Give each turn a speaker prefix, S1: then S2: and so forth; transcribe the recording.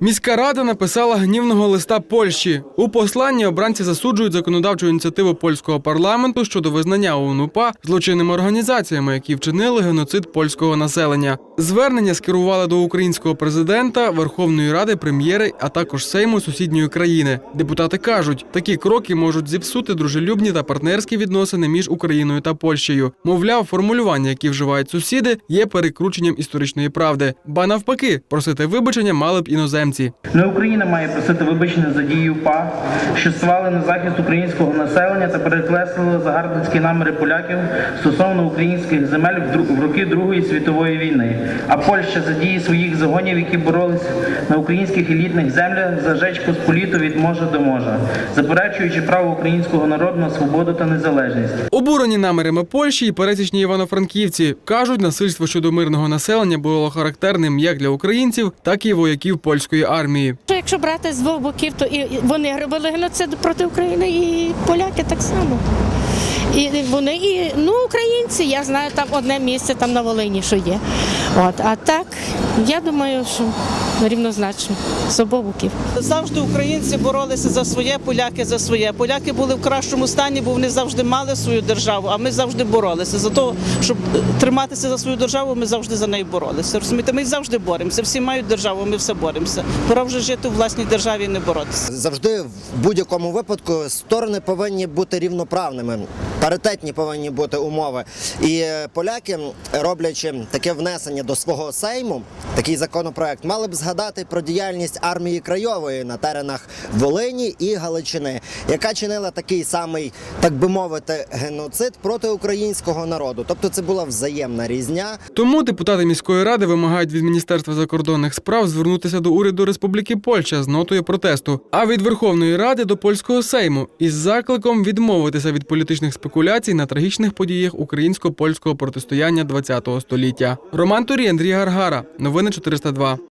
S1: Міська рада написала гнівного листа Польщі. У посланні обранці засуджують законодавчу ініціативу польського парламенту щодо визнання ОУН-УПА злочинними організаціями, які вчинили геноцид польського населення. Звернення скерували до українського президента, Верховної Ради, прем'єри, а також Сейму сусідньої країни. Депутати кажуть, такі кроки можуть зіпсути дружелюбні та партнерські відносини між Україною та Польщею. Мовляв, формулювання, які вживають сусіди, є перекрученням історичної правди. Ба навпаки, просити вибачення мали б іноземці.
S2: Не Україна має просити вибачення за дії УПА, що ствали на захист українського населення та перекреслили загарбницькі наміри поляків стосовно українських земель в роки Другої світової війни. А Польща за дії своїх загонів, які боролись на українських елітних землях за Жеч Посполіту від можа до можа, заперечуючи право українського народу на свободу та незалежність.
S1: Обурені намірами Польщі і пересічні івано-франківці кажуть, насильство щодо мирного населення було характерним як для українців, так і вояків польської армії.
S3: Якщо брати з двох боків, то і вони робили геноцид проти України, і поляки так само. І вони і ну українці, я знаю, там одне місце там на Волині, що є. От а так я думаю, що рівнозначно з обох боків.
S4: Завжди українці боролися за своє, поляки за своє. Поляки були в кращому стані, бо вони завжди мали свою державу, а ми завжди боролися. За те, щоб триматися за свою державу, ми завжди за нею боролися. Розумієте, ми завжди боремося. Всі мають державу, ми все боремося. Пора вже жити у власній державі і не боротися.
S5: Завжди в будь-якому випадку сторони повинні бути рівноправними, паритетні повинні бути умови. І поляки, роблячи таке внесення до свого сейму, такий законопроект, мали б згадати про діяльність армії Крайової на теренах Волині і Галичини, яка чинила такий самий, так би мовити, геноцид проти українського народу. Тобто це була взаємна різня.
S1: Тому депутати міської ради вимагають від Міністерства закордонних справ звернутися до уряду Республіки Польща з нотою протесту, а від Верховної Ради до польського сейму із закликом відмовитися від політичних спекуляцій на трагічних подіях українсько-польського протистояння ХХ століття. Роман Турій, Андрій Гаргара. Новини 402.